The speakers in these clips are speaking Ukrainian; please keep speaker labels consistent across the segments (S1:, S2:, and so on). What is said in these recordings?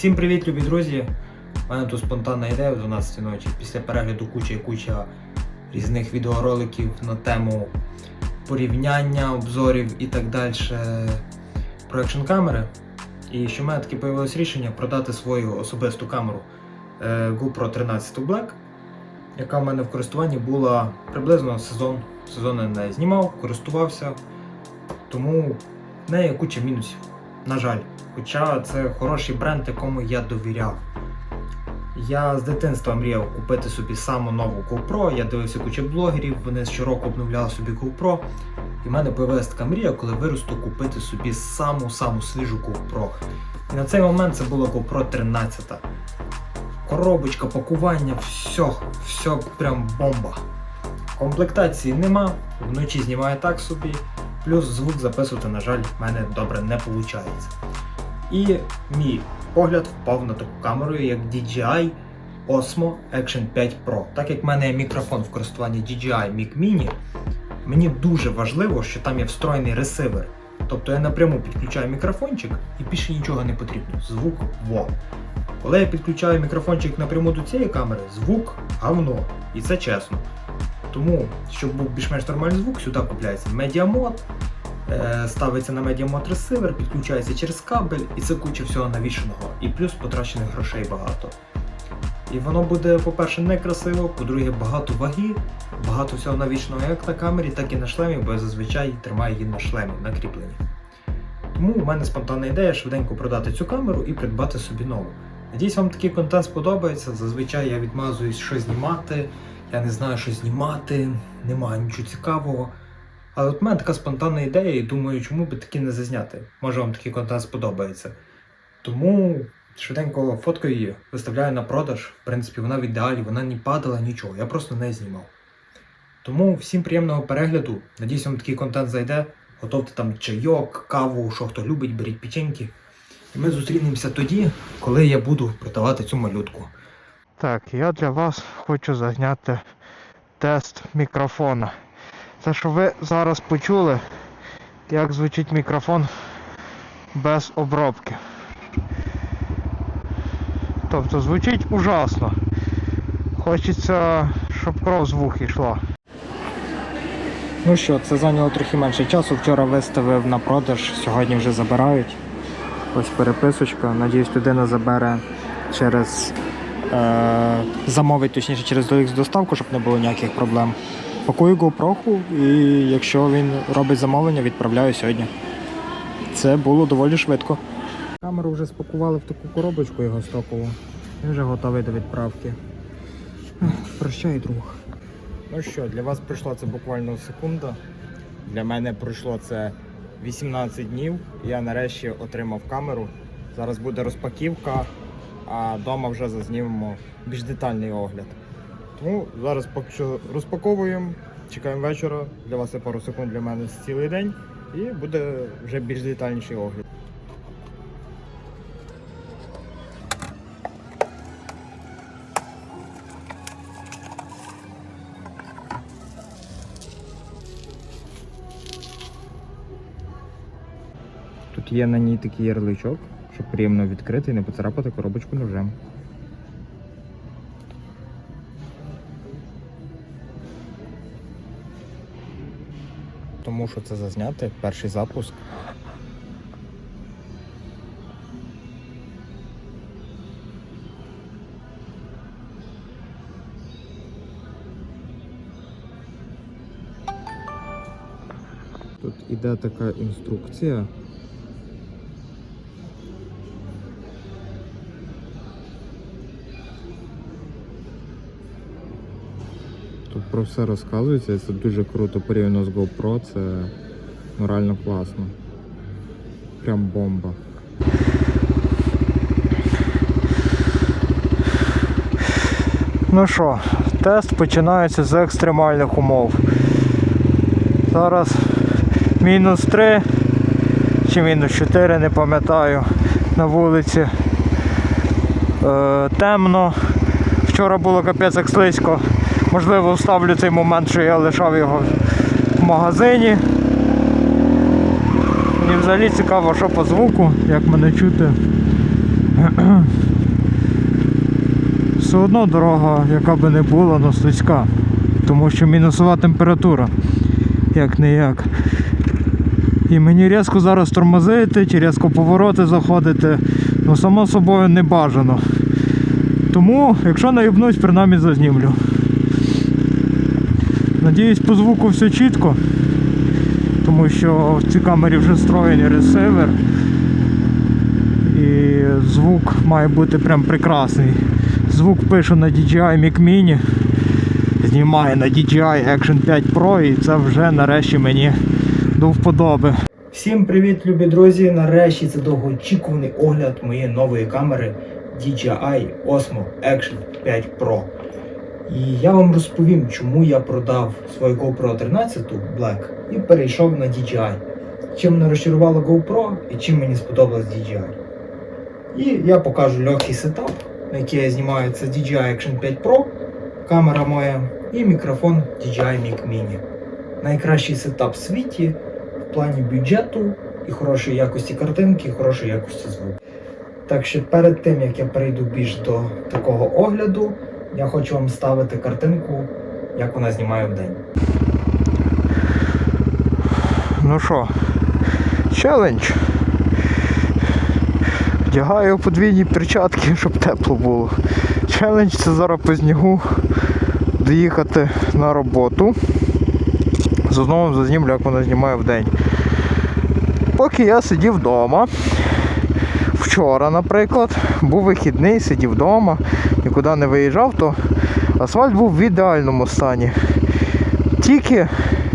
S1: Всім привіт, любі друзі! У мене тут спонтанна ідея о 12 ночі. Після перегляду куча і куча різних відеороликів на тему порівняння, обзорів і так далі про екшн камери. І що в мене таки появилось рішення продати свою особисту камеру е, GoPro 13 Black, яка в мене в користуванні була приблизно сезон. Сезон не знімав, користувався, тому в неї куча мінусів. На жаль. Хоча це хороший бренд, якому я довіряв. Я з дитинства мріяв купити собі саму нову GoPro. Я дивився кучу блогерів, вони щороку обновляли собі GoPro. І в мене появилася така мрія, коли виросту купити собі саму-саму свіжу GoPro. І на цей момент це була GoPro 13. Коробочка, пакування, все, все прям бомба. Комплектації нема, вночі знімаю так собі, плюс звук записувати, на жаль, в мене добре не виходить. І мій погляд впав на таку камеру, як DJI Osmo Action 5 Pro. Так як в мене є мікрофон в користуванні DJI Mic Mini, мені дуже важливо, що там є встроєний ресивер. Тобто я напряму підключаю мікрофончик і більше нічого не потрібно. Звук во. Коли я підключаю мікрофончик напряму до цієї камери, звук говно. І це чесно. Тому, щоб був більш-менш нормальний звук, сюди купляється медіамод, ставиться на ресивер, підключається через кабель, і це куча всього навішеного. І плюс потрачених грошей багато. І воно буде, по-перше, некрасиво, по-друге, багато ваги, багато всього навішеного як на камері, так і на шлемі, бо я зазвичай тримаю її на шлемі, на кріпленні. Тому у мене спонтанна ідея швиденько продати цю камеру і придбати собі нову. Надіюсь, вам такий контент сподобається. Зазвичай я відмазуюсь, що знімати. Я не знаю, що знімати, немає нічого цікавого. Але от в мене така спонтанна ідея, і думаю, чому би таки не зазняти. Може вам такий контент сподобається. Тому швиденько фоткаю її, виставляю на продаж. В принципі, вона в ідеалі, вона не падала нічого, я просто не знімав. Тому всім приємного перегляду. Надіюсь, вам такий контент зайде. Готовте там чайок, каву, що хто любить, беріть печеньки. І ми зустрінемося тоді, коли я буду продавати цю малютку.
S2: Так, я для вас хочу зайняти тест мікрофона. Це що ви зараз почули, як звучить мікрофон без обробки. Тобто звучить ужасно. Хочеться, щоб кров з вух йшла.
S1: Ну що, це зайняло трохи менше часу. Вчора виставив на продаж, сьогодні вже забирають. Ось переписочка. Надіюсь, людина забере через е, замовить, точніше, через доставку, щоб не було ніяких проблем. Пакую GoPro і якщо він робить замовлення, відправляю сьогодні. Це було доволі швидко. Камеру вже спакували в таку коробочку його стокову. Він вже готовий до відправки. Прощай, друг. Ну що, для вас пройшло це буквально секунда. Для мене пройшло це 18 днів. Я нарешті отримав камеру. Зараз буде розпаківка, а вдома вже зазнімемо більш детальний огляд. Тому зараз поки що розпаковуємо, чекаємо вечора. Для вас це пару секунд для мене цілий день. І буде вже більш детальніший огляд. Тут є на ній такий ярличок, щоб приємно відкрити і не поцарапати коробочку ножем. Тому мушу це зазняти перший запуск. Тут іде така інструкція. Тут про все розказується, це дуже круто порівняно з GoPro, це морально класно. Прям бомба.
S2: Ну що, тест починається з екстремальних умов. Зараз мінус 3 чи мінус 4, не пам'ятаю, на вулиці. Е, темно. Вчора було капець як слизько. Можливо, вставлю цей момент, що я лишав його в магазині. Мені взагалі цікаво, що по звуку, як мене чути. Все одно дорога, яка би не була, но слизька. Тому що мінусова температура. Як не як. І мені різко зараз тормозити чи різко повороти заходити, ну само собою не бажано. Тому, якщо наїбнусь, принаймні зазнімлю. Надіюсь, по звуку все чітко, тому що в цій камері вже встроєний ресивер. І звук має бути прям прекрасний. Звук пишу на DJI Mic Mini, знімаю на DJI Action 5 Pro і це вже нарешті мені до вподоби.
S1: Всім привіт, любі друзі! Нарешті це довгоочікуваний огляд моєї нової камери DJI Osmo Action 5 Pro. І я вам розповім, чому я продав свою GoPro 13 Black і перейшов на DJI. Чим мене розчарувало GoPro і чим мені сподобалось DJI. І я покажу легкий сетап, на який я знімаю це DJI Action 5 Pro, камера моя і мікрофон DJI Mic Mini. Найкращий сетап в світі в плані бюджету і хорошої якості картинки, і хорошої якості звуку. Так що перед тим як я перейду більш до такого огляду, я хочу вам ставити картинку, як вона знімає в день.
S2: Ну що, челендж. Вдягаю подвійні перчатки, щоб тепло було. Челендж це зараз по снігу доїхати на роботу. Знову зазнімлю, як вона знімає в день. Поки я сидів вдома, вчора, наприклад, був вихідний, сидів вдома, нікуди не виїжджав, то асфальт був в ідеальному стані. Тільки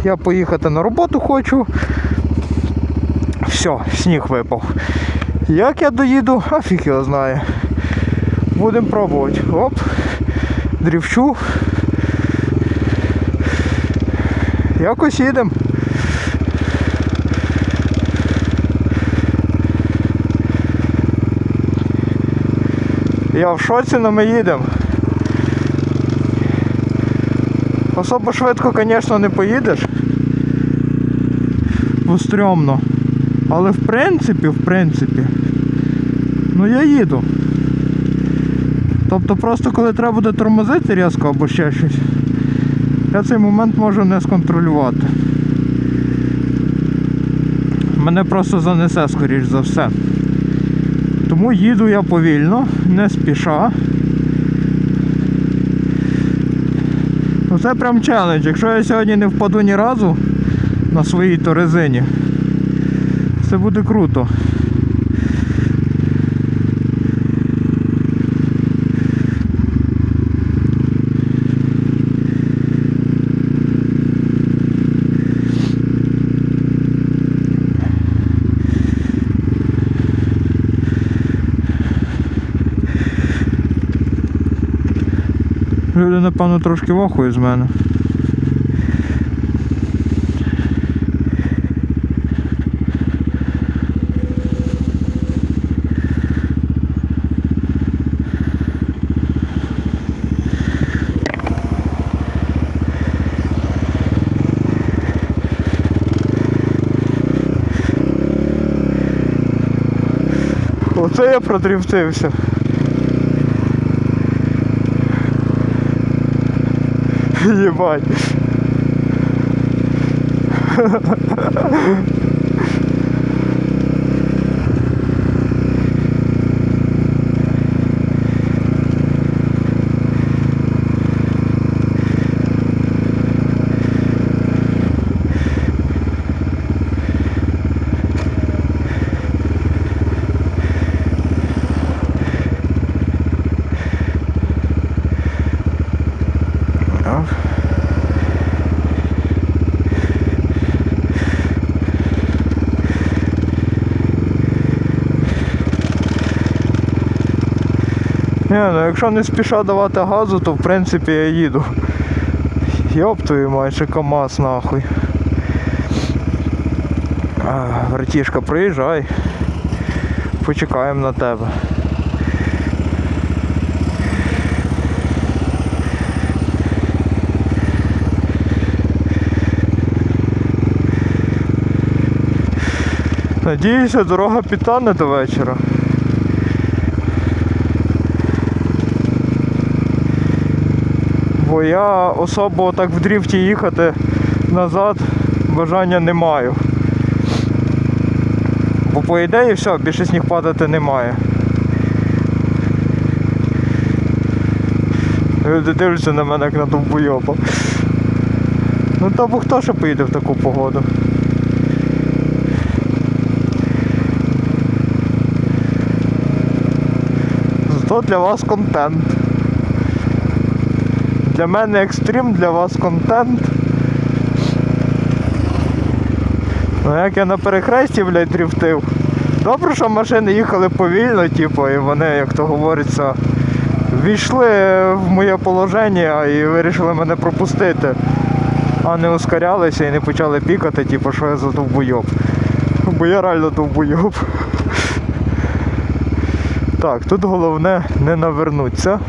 S2: я поїхати на роботу хочу. Все, сніг випав. Як я доїду, а фіг його знає. Будемо пробувати. Оп, дрівчу. Якось їдемо. Я в шоці, але ми їдемо. Особо швидко, звісно, не поїдеш. Бо стрьомно. Але в принципі, в принципі, ну я їду. Тобто просто коли треба буде тормозити різко або ще щось, я цей момент можу не сконтролювати. Мене просто занесе, скоріш за все. Тому їду я повільно, не спіша. Ну це прям челендж. Якщо я сьогодні не впаду ні разу на своїй то резині, це буде круто. Напевно, трошки вахують з мене. Оце я продрівтився. Єбать. Так. Ні, ну якщо не спіша давати газу, то в принципі я їду. Йоп твою майже КАМАЗ нахуй. А, братішка, приїжджай. Почекаємо на тебе. Надіюся, дорога підтане до вечора. Бо я особо так в дріфті їхати назад бажання не маю. Бо по ідеї все, більше сніг падати немає. Люди дивляться на мене як на довбойопа. Ну та бо хто ще поїде в таку погоду? Зато для вас контент. Для мене екстрім, для вас контент. Ну як я на перехресті, блядь, дрифтив. Добре, що машини їхали повільно, типу, і вони, як то говориться, війшли в моє положення і вирішили мене пропустити. А не ускорялися і не почали пікати, типу, що я за довбойоб. Бо я реально довбойоб. Так, тут головне не навернуться.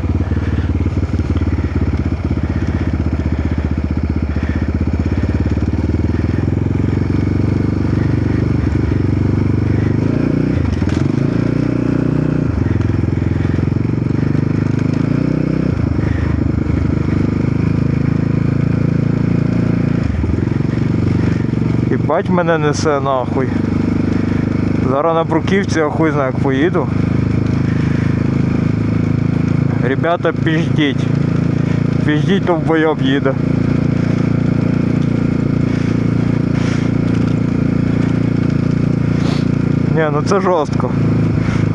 S2: І бать мене несе нахуй. Зараз на бруківці я хуй знаю як поїду. Ребята, піждіть. Піждіть, то в їде. Ні, ну це жорстко.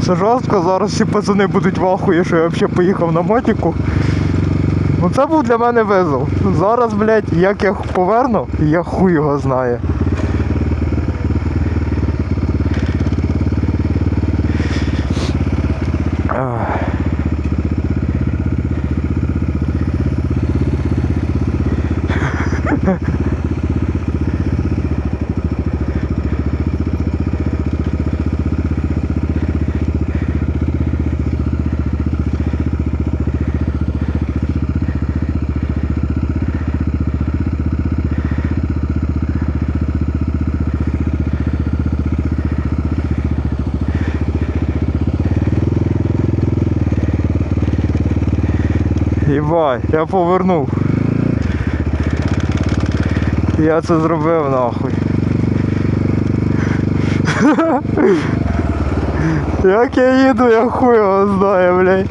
S2: Це жорстко, зараз всі пацани будуть в ахуї, що я взагалі поїхав на мотику. Ну це був для мене визов. Зараз, блядь, як я поверну, я хуй його знає. Єбай, я повернув. Я це зробив нахуй. Як я їду, я хуй його знаю, блядь.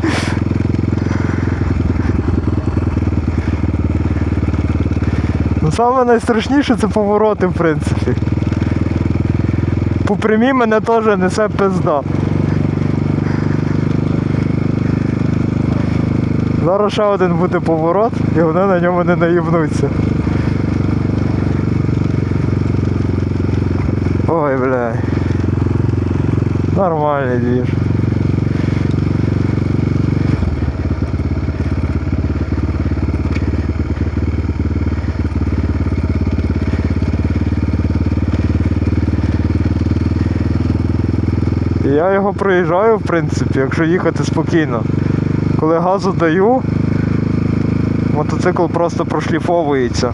S2: Ну саме найстрашніше це повороти, в принципі. По прямій мене теж несе пизда. Зараз ще один буде поворот і вони на ньому не наїбнуться. Ой, бля. Нормальний двіж. І Я його проїжджаю, в принципі, якщо їхати спокійно. Коли газу даю, мотоцикл просто прошліфовується.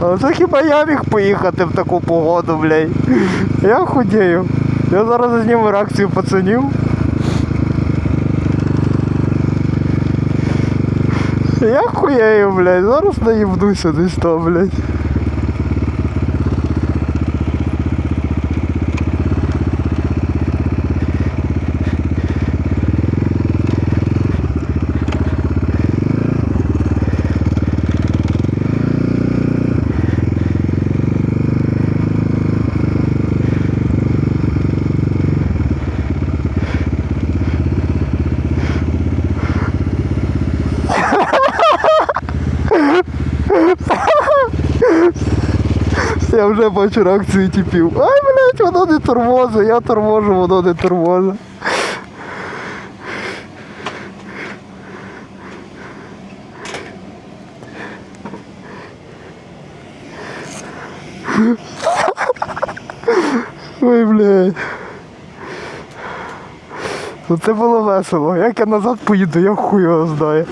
S2: Але це хіба я міг поїхати в таку погоду, блядь. Я худею. Я зараз зніму реакцію пацанів. Я хуєю, блядь, зараз наїбнуся десь там, блядь. Я вже бачу реакцію типів. Ай, блядь, воно не тормозе, я торможу, воно не тормозе. Ой, блядь. Ну це було весело. Як я назад поїду, я хуй його знаю.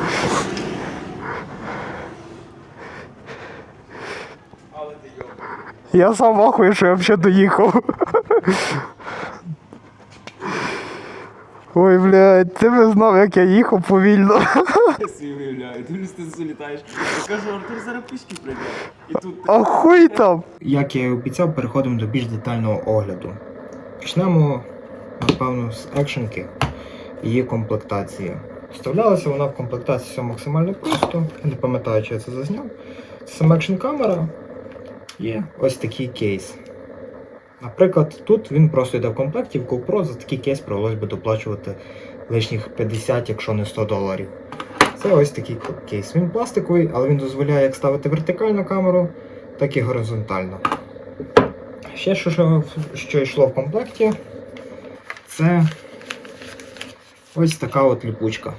S2: Я сам ахую, що я взагалі доїхав. Ой, блядь, ти би знав, як я їхав повільно.
S3: Я собі уявляю, дивлюсь, ти залітаєш. Я кажу, Артур зараз пішки прийде. І тут
S2: А хуй там.
S1: Як я і обіцяв, переходимо до більш детального огляду. Почнемо, напевно, з екшенки її комплектації. Вставлялася вона в комплектації все максимально просто. Не пам'ятаю, чи я це зазняв. Це сама екшн камера і ось такий кейс. Наприклад, тут він просто йде в комплекті, в GoPro за такий кейс привелось би доплачувати лишніх 50, якщо не 100 доларів. Це ось такий кейс. Він пластиковий, але він дозволяє як ставити вертикальну камеру, так і горизонтально. Ще що, що йшло в комплекті, це ось така от ліпучка.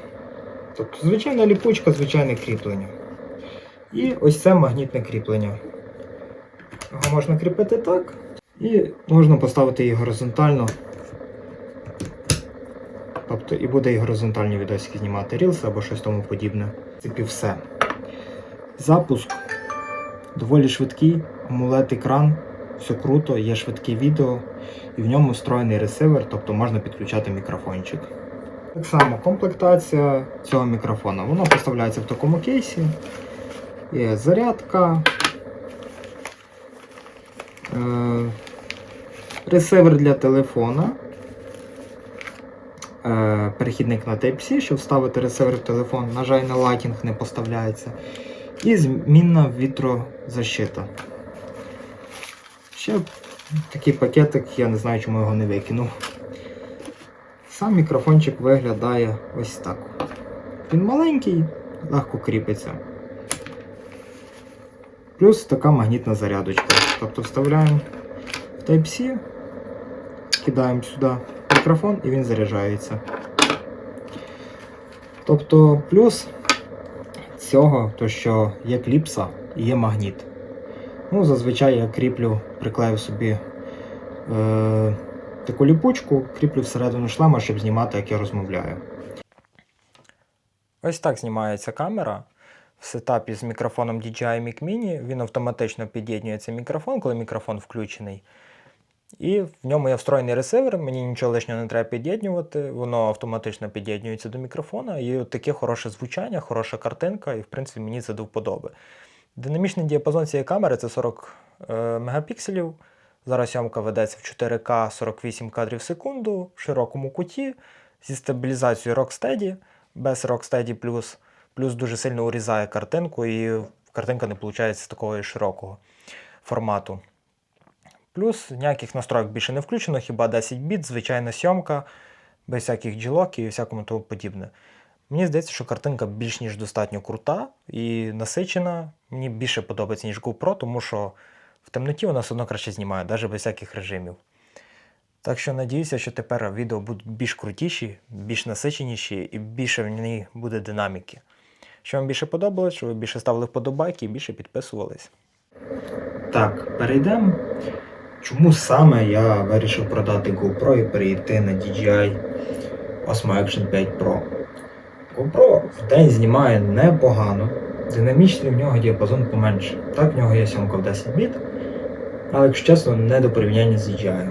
S1: Тобто звичайна ліпучка, звичайне кріплення. І ось це магнітне кріплення. Його можна кріпити так, і можна поставити її горизонтально. Тобто і буде і горизонтальні відосики знімати Reels або щось тому подібне. Принципі, все. Запуск доволі швидкий, амулет екран, все круто, є швидке відео, і в ньому встроєний ресивер, тобто можна підключати мікрофончик. Так само комплектація цього мікрофона. Воно поставляється в такому кейсі. Є зарядка. Е, ресивер для телефона. Е, перехідник на Type-C, щоб вставити ресивер в телефон. На жаль, на Lightning не поставляється. І змінна вітрозащита. Ще такий пакетик, я не знаю, чому його не викинув. Сам мікрофончик виглядає ось так. Він маленький, легко кріпиться. Плюс така магнітна зарядочка. Тобто вставляємо в Type-C, кидаємо сюди мікрофон і він заряджається. Тобто плюс цього, то що є кліпса і є магніт. Ну, зазвичай я кріплю, приклею собі е, таку ліпучку, кріплю всередину шлема, щоб знімати, як я розмовляю. Ось так знімається камера в сетапі з мікрофоном DJI Mic Mini. Він автоматично під'єднюється мікрофон, коли мікрофон включений. І в ньому є встроєний ресивер, мені нічого лишнього не треба під'єднювати, воно автоматично під'єднюється до мікрофона, і от таке хороше звучання, хороша картинка, і в принципі мені це до вподоби. Динамічний діапазон цієї камери це 40 е, мегапікселів. Зараз зйомка ведеться в 4К 48 кадрів в секунду в широкому куті зі стабілізацією Rocksteady, без Rocksteady Plus, плюс дуже сильно урізає картинку, і картинка не виходить такого широкого формату. Плюс ніяких настроїк більше не включено, хіба 10 біт, звичайна сьомка, без всяких джілок і всякому тому подібне. Мені здається, що картинка більш ніж достатньо крута і насичена. Мені більше подобається, ніж GoPro, тому що в темноті вона все одно краще знімає, навіть без всяких режимів. Так що надіюся, що тепер відео будуть більш крутіші, більш насиченіші і більше в ній буде динаміки. Що вам більше подобалось, щоб ви більше ставили вподобайки і більше підписувались. Так, перейдемо. Чому саме я вирішив продати GoPro і перейти на DJI Osmo Action 5 Pro? GoPro в день знімає непогано, динамічний в нього діапазон поменше. Так, в нього є сьомка в 10 біт, але, якщо чесно, не до порівняння з DJI.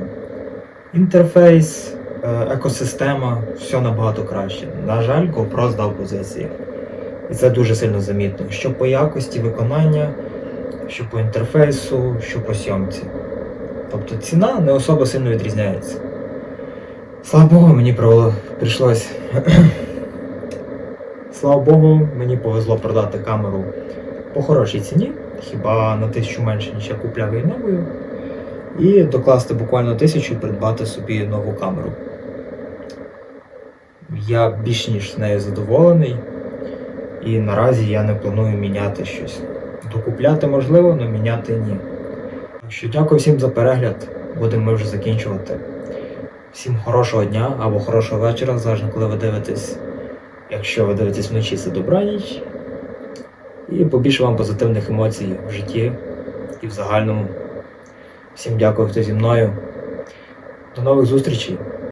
S1: Інтерфейс, е, екосистема, все набагато краще. На жаль, GoPro здав позиції. І це дуже сильно замітно. Що по якості виконання, що по інтерфейсу, що по сьомці. Тобто ціна не особо сильно відрізняється. Слава Богу, мені прийшлось. Слава Богу, мені повезло продати камеру по хорошій ціні, хіба на тисячу менше, ніж я купляв її новою. І докласти буквально тисячу і придбати собі нову камеру. Я більш ніж нею задоволений. І наразі я не планую міняти щось. Докупляти можливо, але міняти ні. Так що дякую всім за перегляд. Будемо ми вже закінчувати. Всім хорошого дня або хорошого вечора, залежно коли ви дивитесь. Якщо ви дивитесь вночі, це добраніч. І побільше вам позитивних емоцій в житті і в загальному. Всім дякую, хто зі мною. До нових зустрічей!